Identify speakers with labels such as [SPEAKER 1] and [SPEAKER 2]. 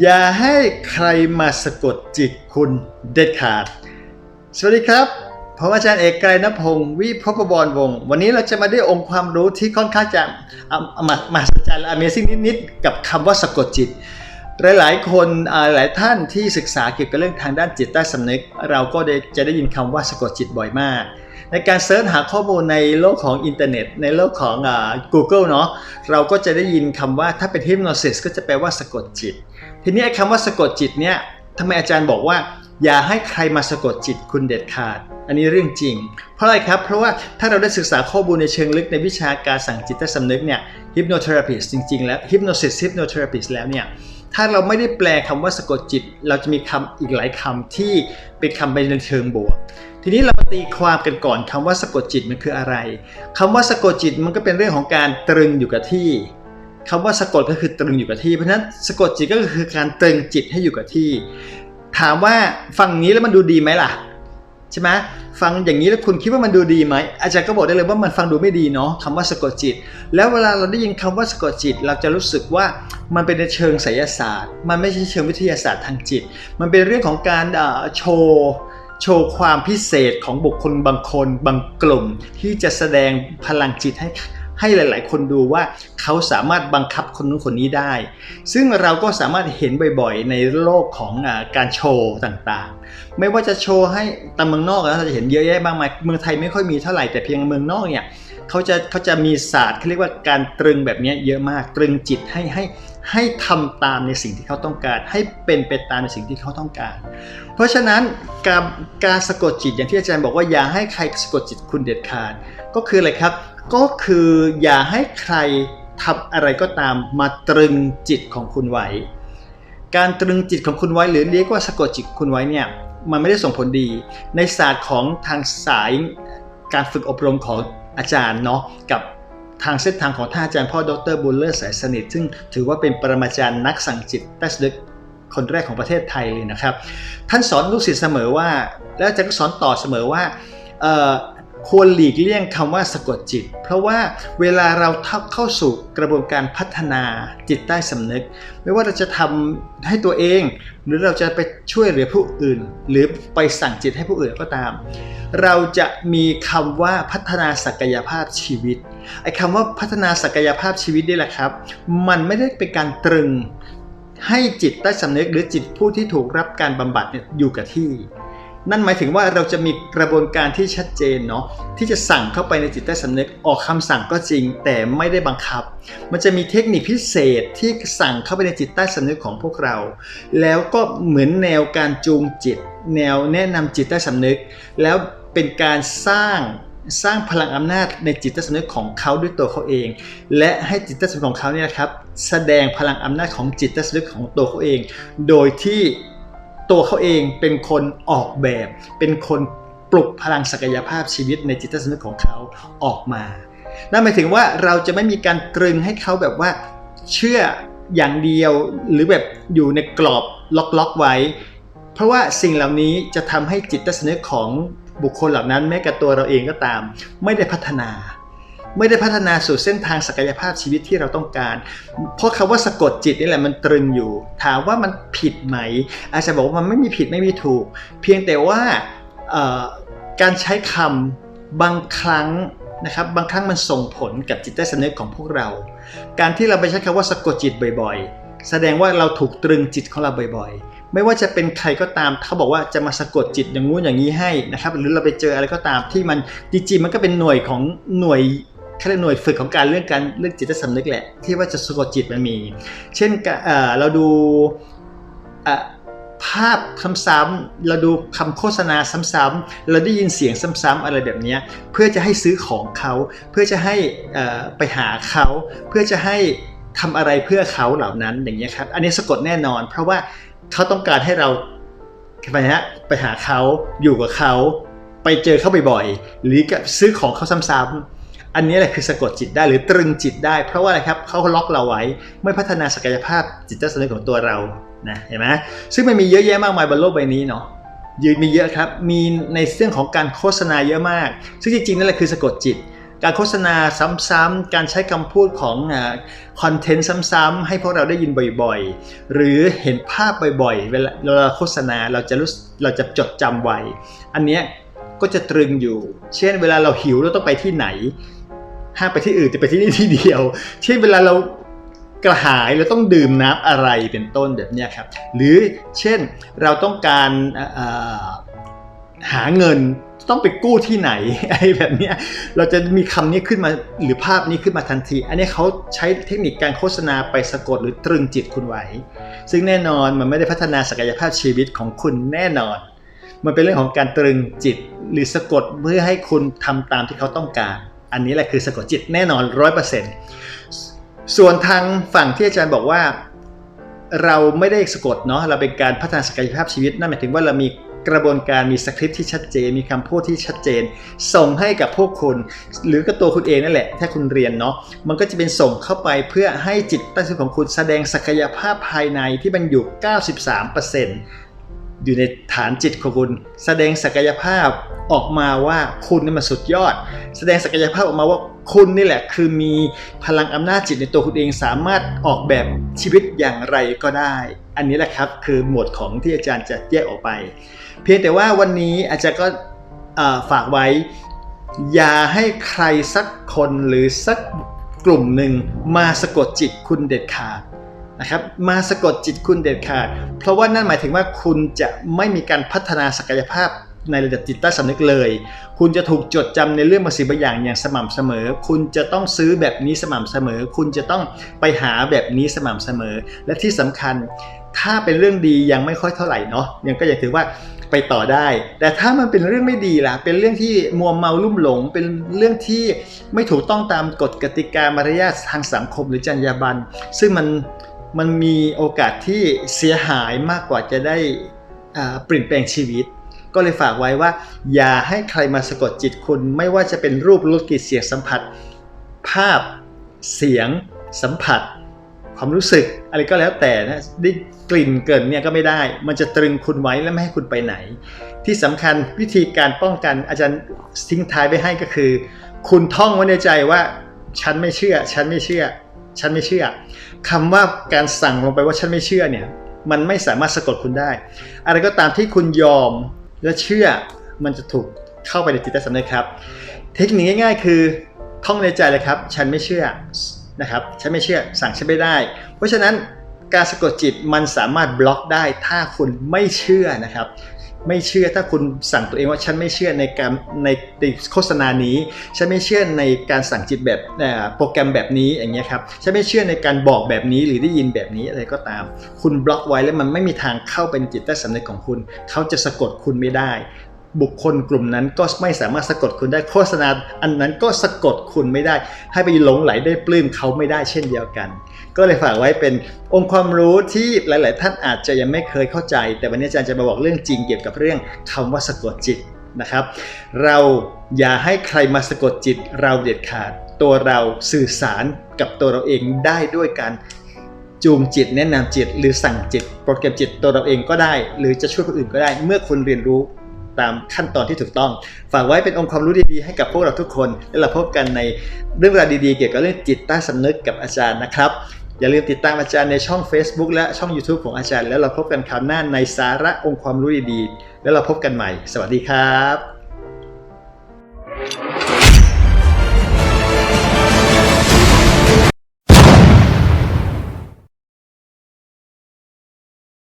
[SPEAKER 1] อย่าให้ใครมาสะกดจิตคุณเด็ดขาด สวัสดีครับ ผมอาจารย์เอกไกรณพงศ์วิภพบรวงวันนี้เราจะมาได้องค์ความรู้ที่ค่อนข้างจะอมามหัศจรรย์และ Amazing นิดๆ กับคำว่าสะกดจิต หลายๆ คนหลายท่านที่ศึกษาเกี่ยวกับเรื่องทางด้านจิตใต้สำนึก เราก็จะได้ยินคำว่าสะกดจิตบ่อยมาก ในการเสิร์ชหาข้อมูลในโลกของอินเทอร์เน็ต ในโลกของ Google เนาะเราก็จะได้ยินคำว่าถ้าเป็น hypnosis ก็จะแปลว่าสะกดจิต ทีนี้คำว่าสะกดจิตเนี่ยทำไมอาจารย์บอกว่า อย่าให้ใครมาสะกดจิตคุณเด็ดขาด อันนี้เรื่องจริง เพราะอะไรครับ เพราะว่าถ้าเราได้ศึกษาข้อมูลในเชิงลึกในวิชาการสั่งจิตใต้สำนึกเนี่ย hypnotherapist จริงๆ แล้ว hypnosis hypnotherapist แล้วเนี่ย ถ้าเราไม่ได้แปลคำว่าสะกดจิต เราจะมีคำอีกหลายคำที่เป็นคำไปในเชิงบวก ทีนี้เรามาตีความกันก่อนคำว่าสะกดจิตมันคืออะไรคำว่าสะกดจิตมันก็เป็นเรื่องของการตรึงอยู่กับที่คำว่าสะกดก็คือตรึงอยู่กับที่ เพราะฉะนั้นสะกดจิตก็คือการตรึงจิตให้อยู่กับที่ ถามว่าฟังนี้แล้วมันดูดีไหมล่ะ ใช่ไหมฟังอย่างนี้แล้วคุณคิดว่ามันดูดีไหมอาจารย์ก็บอกได้เลยว่ามันฟังดูไม่ดีเนาะคำว่าสะกดจิต แล้วเวลาเราได้ยินคำว่าสะกดจิต เราจะรู้สึกว่ามันเป็นในเชิงไสยศาสตร์ มันไม่ใช่เชิงวิทยาศาสตร์ทางจิต มันเป็นเรื่องของการโชว์โชว์ความพิเศษของบุคคลบางคนบางกลุ่ม ที่จะแสดงพลังจิตให้ ให้หลาย ๆ คนดูว่าเขาสามารถบังคับคนนู้นคนนี้ได้ ซึ่งเราก็สามารถเห็นบ่อย ๆ ในโลกของอการโชว์ต่าง ๆ ไม่ว่าจะโชว์ให้ตามเมืองนอกเราจะเห็นเยอะแยะมากมายเมืองไทยไม่ค่อยมีเท่าไหร่แต่เพียงเมืองนอกเนี่ยเขาจะเขาจะมีศาสตร์เขาเรียกว่าการตรึงแบบนี้เยอะมากตรึงจิตให้ให้ ให้ทำตามในสิ่งที่เขาต้องการ ให้เป็นไปตามในสิ่งที่เขาต้องการ เพราะฉะนั้นการการสะกดจิตอย่างที่อาจารย์บอกว่าอย่าให้ใครสะกดจิตคุณเด็ดขาดก็คืออะไรครับ ก็คืออย่าให้ใครทำอะไรก็ตามมาตรึงจิตของคุณไว้ การตรึงจิตของคุณไว้หรือเรียกว่าสะกดจิตคุณไว้เนี่ยมันไม่ได้ส่งผลดี ในศาสตร์ของทางสายการฝึกอบรมของอาจารย์เนาะกับ ทางเส้นทางของท่านอาจารย์พ่อดรบุลเลอร์สายสนิท ซึ่งถือว่าเป็นปรมาจารย์นักสั่งจิตแต้สำนึกคนแรกของประเทศไทยเลยนะครับ ท่านสอนลูกศิษย์เสมอว่า และอาจารย์ก็สอนต่อเสมอว่า ควรหลีกเลี่ยงคำว่าสะกดจิต เพราะว่าเวลาเราเข้าสู่กระบวนการพัฒนาจิตใต้สำนึก ไม่ว่าเราจะทำให้ตัวเอง หรือเราจะไปช่วยเหลือผู้อื่น หรือไปสั่งจิตให้ผู้อื่นก็ตาม เราจะมีคำว่าพัฒนาศักยภาพชีวิตไอ้คำว่าพัฒนาศักยภาพชีวิตนี่แหละครับ มันไม่ได้เป็นการตรึงให้จิตใต้สำนึกหรือจิตผู้ที่ถูกรับการบำบัดเนี่ยอยู่กับที่ นั่นหมายถึงว่าเราจะมีกระบวนการที่ชัดเจนเนาะที่จะสั่งเข้าไปในจิตใต้สำนึกออกคำสั่งก็จริง แต่ไม่ได้บังคับ มันจะมีเทคนิคพิเศษที่สั่งเข้าไปในจิตใต้สำนึกของพวกเรา แล้วก็เหมือนแนวการจูงจิต แนวแนะนำจิตใต้สำนึก แล้วเป็นการสร้างสร้างพลังอำนาจในจิตใต้สำนึกของเขาด้วยตัวเขาเอง และให้จิตใต้สำนึกของเขาเนี่ยนะครับแสดงพลังอำนาจของจิตใต้สำนึกของตัวเขาเอง โดยที่ ตัวเขาเองเป็นคนออกแบบ เป็นคนปลุกพลังศักยภาพชีวิตในจิตตสำนึกของเขาออกมา นั่นหมายถึงว่าเราจะไม่มีการตรึงให้เขาแบบว่าเชื่ออย่างเดียวหรือแบบอยู่ในกรอบล็อกๆไว้ เพราะว่าสิ่งเหล่านี้จะทำให้จิตตสำนึกของบุคคลเหล่านั้นแม้กับตัวเราเองก็ตาม ไม่ได้พัฒนา ไม่ได้พัฒนาสู่เส้นทางศักยภาพชีวิตที่เราต้องการ เพราะคำว่าสะกดจิตนี่แหละมันตรึงอยู่ ถามว่ามันผิดไหม อาจารย์บอกว่ามันไม่มีผิดไม่มีถูก เพียงแต่ว่าการใช้คำบางครั้งนะครับบางครั้งมันส่งผลกับจิตใต้สำนึกของพวกเรา การที่เราไปใช้คำว่าสะกดจิตบ่อยๆ แสดงว่าเราถูกตรึงจิตของเราบ่อยๆ ไม่ว่าจะเป็นใครก็ตามเขาบอกว่าจะมาสะกดจิตอย่างงู้นอย่างนี้ให้นะครับหรือเราไปเจออะไรก็ตามที่มันจริงๆมันก็เป็นหน่วยของหน่วย เขาเรียกหน่วยฝึกของการเรื่องการเรื่องจิตใต้สำนึกแหละ ที่ว่าจะสะกดจิตมันมี เช่นเราดูภาพซ้ำๆเราดูคำโฆษณาซ้ำๆเราได้ยินเสียงซ้ำๆอะไรแบบนี้เพื่อจะให้ซื้อของเขาเพื่อจะให้ไปหาเขาเพื่อจะให้ทำอะไรเพื่อเขาเหล่านั้นอย่างเงี้ครับ อันนี้สะกดแน่นอน เพราะว่าเขาต้องการให้เราไปฮะไปหาเขาอยู่กับเขาไปเจอเขาบ่อยๆหรือซื้อของเขาซ้ำๆ อันนี้แหละคือสะกดจิตได้หรือตรึงจิตได้ เพราะว่าอะไรครับเขาล็อกเราไว้ไม่พัฒนาศักยภาพจิตใต้สำนึกของตัวเรานะเห็นไหมซึ่งมันมีเยอะแยะมากมายบนโลกใบนี้เนาะยืนมีเยอะครับ มีในเรื่องของการโฆษณาเยอะมาก ซึ่งจริงๆนั่นแหละคือสะกดจิต การโฆษณาซ้ำๆการใช้คำพูดของคอนเทนต์ซ้ำๆให้พวกเราได้ยินบ่อยๆ หรือเห็นภาพบ่อยๆ เวลาเราโฆษณาเราจะรู้เราจะจดจำไว้ อันเนี้ยก็จะตรึงอยู่ เช่น เวลาเราหิวเราต้องไปที่ไหน ห้ามไปที่อื่นแต่ไปที่นี่ที่เดียว เช่นเวลาเรากระหายเราต้องดื่มน้ำอะไรเป็นต้นแบบนี้ครับ หรือเช่นเราต้องการหาเงินต้องไปกู้ที่ไหนอะไรแบบนี้เราจะมีคำนี้ขึ้นมาหรือภาพนี้ขึ้นมาทันที อันนี้เขาใช้เทคนิคการโฆษณาไปสะกดหรือตรึงจิตคุณไว้ ซึ่งแน่นอนมันไม่ได้พัฒนาศักยภาพชีวิตของคุณแน่นอน มันเป็นเรื่องของการตรึงจิตหรือสะกดเพื่อให้คุณทำตามที่เขาต้องการ อันนี้แหละคือสะกดจิตแน่นอนร้อยเปอร์เซ็นต์ส่วนทางฝั่งที่อาจารย์บอกว่า เราไม่ได้สะกดเนาะเราเป็นการพัฒนาศักยภาพชีวิตนั่นหมายถึงว่าเรามีกระบวนการมีสคริปที่ชัดเจน มีคำพูดที่ชัดเจน ส่งให้กับพวกคุณ หรือกับตัวคุณเองนั่นแหละ ถ้าคุณเรียนเนาะมันก็จะเป็นส่งเข้าไปเพื่อให้จิตใต้สำนึกของคุณแสดงศักยภาพภายในที่มันอยู่ 93% อยู่ในฐานจิตของคุณ แสดงศักยภาพออกมาว่าคุณนี่มันสุดยอด แสดงศักยภาพออกมาว่าคุณนี่แหละ คือมีพลังอำนาจจิตในตัวคุณเองสามารถออกแบบชีวิตอย่างไรก็ได้ อันนี้แหละครับคือหมวดของที่อาจารย์จะแยกออกไป เพียงแต่ว่าวันนี้อาจารย์ก็ฝากไว้ อย่าให้ใครสักคนหรือสักกลุ่มหนึ่งมาสะกดจิตคุณเด็ดขาด นะครับมาสะกดจิตคุณเด็ดขาด เพราะว่านั่นหมายถึงว่าคุณจะไม่มีการพัฒนาศักยภาพในระดับจิตใต้สำนึกเลย คุณจะถูกจดจำในเรื่องบางสิ่งบางอย่างอย่างสม่ำเสมอ คุณจะต้องซื้อแบบนี้สม่ำเสมอ คุณจะต้องไปหาแบบนี้สม่ำเสมอ และที่สำคัญ ถ้าเป็นเรื่องดียังไม่ค่อยเท่าไหร่เนาะยังก็ยังถือว่าไปต่อได้ แต่ถ้ามันเป็นเรื่องไม่ดีล่ะ เป็นเรื่องที่มัวเมาลุ่มหลง เป็นเรื่องที่ไม่ถูกต้องตามกฎกติกามารยาททางสังคมหรือจรรยาบรรณซึ่งมัน มันมีโอกาสที่เสียหายมากกว่าจะได้เปลี่ยนแปลงชีวิต ก็เลยฝากไว้ว่า อย่าให้ใครมาสะกดจิตคุณ ไม่ว่าจะเป็นรูปรสกลิ่นเสียงสัมผัส ภาพเสียงสัมผัส ความรู้สึกอะไรก็แล้วแต่นะได้กลิ่นเกินเนี่ยก็ไม่ได้ มันจะตรึงคุณไว้และไม่ให้คุณไปไหน ที่สำคัญวิธีการป้องกันอาจารย์ทิ้งท้ายไปให้ก็คือ คุณท่องไว้ในใจว่าฉันไม่เชื่อ ฉันไม่เชื่อ ฉันไม่เชื่อคำว่าการสั่งลงไปว่าฉันไม่เชื่อเนี่ย มันไม่สามารถสะกดคุณได้ อะไรก็ตามที่คุณยอมและเชื่อ มันจะถูกเข้าไปในจิตใต้สำนึกครับ เทคนิคง่าย ๆ คือท่องในใจเลยครับ ฉันไม่เชื่อนะครับ ฉันไม่เชื่อ สั่งฉันไม่ได้ เพราะฉะนั้นการสะกดจิตมันสามารถบล็อกได้ถ้าคุณไม่เชื่อนะครับ ไม่เชื่อถ้าคุณสั่งตัวเองว่าฉันไม่เชื่อในการในโฆษณานี้ ฉันไม่เชื่อในการสั่งจิตแบบโปรแกรมแบบนี้อย่างเงี้ยครับฉันไม่เชื่อในการบอกแบบนี้หรือได้ยินแบบนี้อะไรก็ตาม คุณบล็อกไว้แล้วมันไม่มีทางเข้าเป็นจิตใต้สำนึกของคุณ เขาจะสะกดคุณไม่ได้ บุคคลกลุ่มนั้นก็ไม่สามารถสะกดคุณได้โฆษณาอันนั้นก็สะกดคุณไม่ได้ ให้ไปหลงไหลได้ปลื้มเขาไม่ได้เช่นเดียวกัน ก็เลยฝากไว้เป็นองค์ความรู้ที่หลาย ๆ ท่านอาจจะยังไม่เคยเข้าใจ แต่วันนี้อาจารย์จะมาบอกเรื่องจริงเกี่ยวกับเรื่องคำว่าสะกดจิตนะครับ เราอย่าให้ใครมาสะกดจิตเราเด็ดขาด ตัวเราสื่อสารกับตัวเราเองได้ด้วยการจูงจิตแนะนำจิต หรือสั่งจิต โปรแกรมจิตตัวเราเองก็ได้ หรือจะช่วยคนอื่นก็ได้ เมื่อคุณเรียนรู้ ตามขั้นตอนที่ถูกต้อง ฝากไว้เป็นองค์ความรู้ดีๆให้กับพวกเราทุกคน และเราพบกันในเรื่องราวดีๆ เกี่ยวกับเรื่องจิตใต้สำนึกกับอาจารย์นะครับ อย่าลืมติดตามอาจารย์ในช่อง Facebook และช่อง YouTube ของอาจารย์ แล้วเราพบกันคราวหน้าในสาระองค์ความรู้ดีๆ แล้วเราพบกันใหม่ สวัสดีครับ